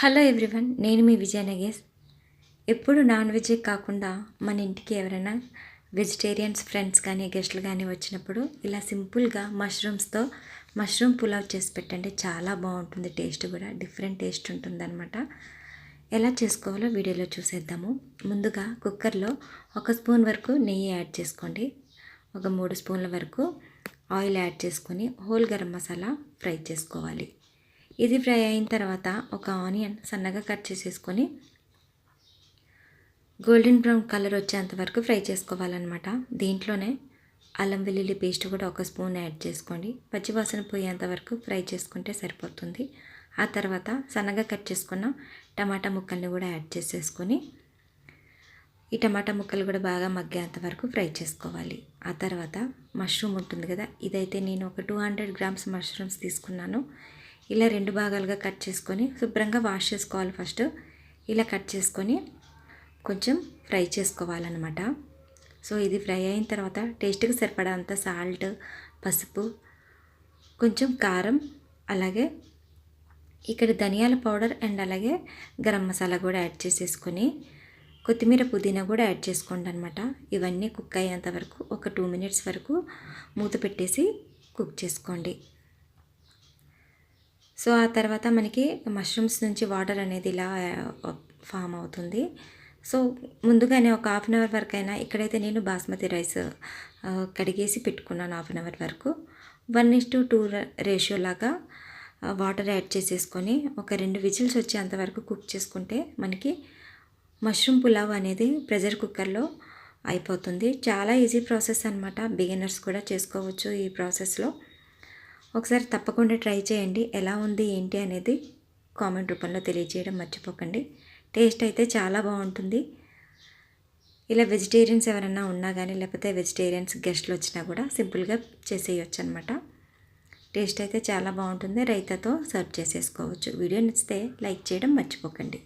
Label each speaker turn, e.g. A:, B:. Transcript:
A: Hello everyone నేను మీ విజయ నగేష్. ఎప్పుడు non veg కాకుండా మన ఇంటికి ఎవరైనా వెజిటేరియన్స్ ఫ్రెండ్స్ కానీ గెస్ట్లు కానీ వచ్చినప్పుడు ఇలా సింపుల్గా మష్రూమ్స్తో మష్రూమ్ పులావ్ చేసి పెట్టండి. చాలా బాగుంటుంది టేస్ట్ కూడా డిఫరెంట్ టేస్ట్ ఉంటుందన్నమాట. ఎలా చేసుకోవాలో వీడియోలో చూసేద్దాము. ముందుగా కుక్కర్లో ఒక స్పూన్ వరకు నెయ్యి యాడ్ చేసుకోండి. ఒక మూడు స్పూన్ల వరకు ఆయిల్ యాడ్ చేసుకొని హోల్ గరం మసాలా ఫ్రై చేసుకోవాలి. ఇది ఫ్రై అయిన తర్వాత ఒక ఆనియన్ సన్నగా కట్ చేసేసుకొని గోల్డెన్ బ్రౌన్ కలర్ వచ్చేంత వరకు ఫ్రై చేసుకోవాలన్నమాట. దీంట్లోనే అల్లం వెల్లుల్లి పేస్ట్ కూడా ఒక స్పూన్ యాడ్ చేసుకోండి. పచ్చివాసన పోయేంత వరకు ఫ్రై చేసుకుంటే సరిపోతుంది. ఆ తర్వాత సన్నగా కట్ చేసుకున్న టమాటా ముక్కల్ని కూడా యాడ్ చేసేసుకొని ఈ టమాటా ముక్కలు కూడా బాగా మగ్గేంత వరకు ఫ్రై చేసుకోవాలి. ఆ తర్వాత మష్రూమ్ ఉంటుంది కదా ఇదైతే నేను ఒక టూ హండ్రెడ్ గ్రామ్స్ మష్రూమ్స్ తీసుకున్నాను. ఇలా రెండు భాగాలుగా కట్ చేసుకొని శుభ్రంగా వాష్ చేసుకోవాలి ఫస్ట్. ఇలా కట్ చేసుకొని కొంచెం ఫ్రై చేసుకోవాలన్నమాట. సో ఇది ఫ్రై అయిన తర్వాత టేస్ట్కి సరిపడా అంత సాల్ట్ పసుపు కొంచెం కారం అలాగే ఇక్కడ ధనియాల పౌడర్ అండ్ అలాగే గరం మసాలా కూడా యాడ్ చేసేసుకొని కొత్తిమీర పుదీనా కూడా యాడ్ చేసుకోండి అనమాట ఇవన్నీ కుక్ అయ్యేంత వరకు ఒక టూ మినిట్స్ వరకు మూత పెట్టేసి కుక్ చేసుకోండి. సో ఆ తర్వాత మనకి మష్రూమ్స్ నుంచి వాటర్ అనేది ఇలా ఫామ్ అవుతుంది. సో ముందుగానే ఒక హాఫ్ అన్ అవర్ వరకు అయినా ఇక్కడైతే నేను బాస్మతి రైస్ కడిగేసి పెట్టుకున్నాను హాఫ్ అన్ అవర్ వరకు. One is to two ratio లాగా వాటర్ యాడ్ చేసేసుకొని ఒక రెండు విజిల్స్ వచ్చేంత వరకు కుక్ చేసుకుంటే మనకి మష్రూమ్ పులావ్ అనేది ప్రెషర్ కుక్కర్లో అయిపోతుంది. చాలా ఈజీ ప్రాసెస్ అనమాట బిగినర్స్ కూడా చేసుకోవచ్చు ఈ ప్రాసెస్లో ఒకసారి తప్పకుండా ట్రై చేయండి. ఎలా ఉంది ఏంటి అనేది కామెంట్ రూపంలో తెలియజేయడం మర్చిపోకండి. టేస్ట్ అయితే చాలా బాగుంటుంది. ఇలా వెజిటేరియన్స్ ఎవరైనా ఉన్నా కానీ లేకపోతే వెజిటేరియన్స్ గెస్ట్లు వచ్చినా కూడా సింపుల్గా చేసేయచ్చు అనమాట టేస్ట్ అయితే చాలా బాగుంటుంది. రైతాతో సర్వ్ చేసేసుకోవచ్చు. వీడియో నచ్చితే లైక్ చేయడం మర్చిపోకండి.